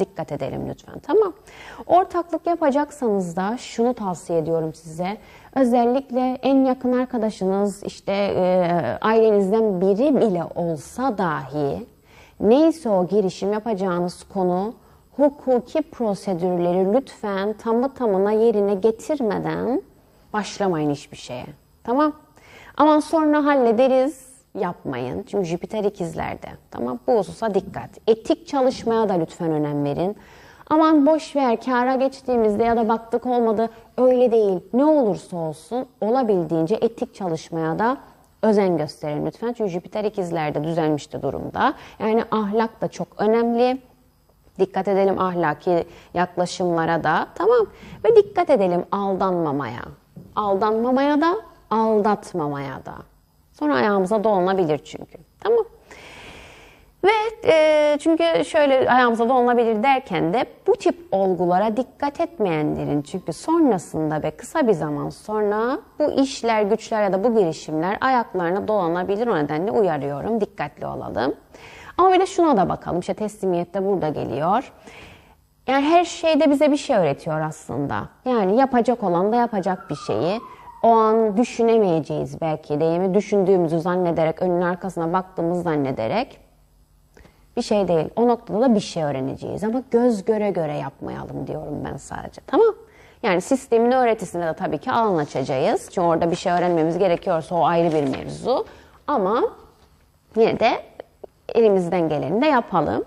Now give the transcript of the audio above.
dikkat edelim lütfen tamam. Ortaklık yapacaksanız da şunu tavsiye ediyorum size. Özellikle en yakın arkadaşınız işte e, ailenizden biri bile olsa dahi neyse o girişim yapacağınız konu hukuki prosedürleri lütfen tamı tamına yerine getirmeden başlamayın hiçbir şeye. Tamam? Aman sonra hallederiz yapmayın. Çünkü Jüpiter ikizlerde. Tamam? Bu hususa dikkat. Etik çalışmaya da lütfen önem verin. Aman boş ver kâra geçtiğimizde ya da baktık olmadı öyle değil. Ne olursa olsun olabildiğince etik çalışmaya da özen gösterin lütfen. Çünkü Jüpiter ikizlerde düzelmişti durumda. Yani ahlak da çok önemli. Dikkat edelim ahlaki yaklaşımlara da tamam ve dikkat edelim aldanmamaya. Aldanmamaya da aldatmamaya da. Sonra ayağımıza dolanabilir çünkü. Tamam. Ve e, çünkü şöyle ayağımıza dolanabilir derken de bu tip olgulara dikkat etmeyenlerin çünkü sonrasında ve kısa bir zaman sonra bu işler, güçler ya da bu girişimler ayaklarına dolanabilir. O nedenle uyarıyorum. Dikkatli olalım. Ama bir de şuna da bakalım. İşte teslimiyet de burada geliyor. Yani her şeyde bize bir şey öğretiyor aslında. Yani yapacak olan da yapacak bir şeyi o an düşünemeyeceğiz belki de. Yani düşündüğümüzü zannederek, önün arkasına baktığımızı zannederek bir şey değil. O noktada da bir şey öğreneceğiz ama göz göre göre yapmayalım diyorum ben sadece. Tamam? Yani sistemin öğretisinde de tabii ki alan açacağız. Çünkü orada bir şey öğrenmemiz gerekiyorsa o ayrı bir mevzu. Ama yine de elimizden geleni de yapalım.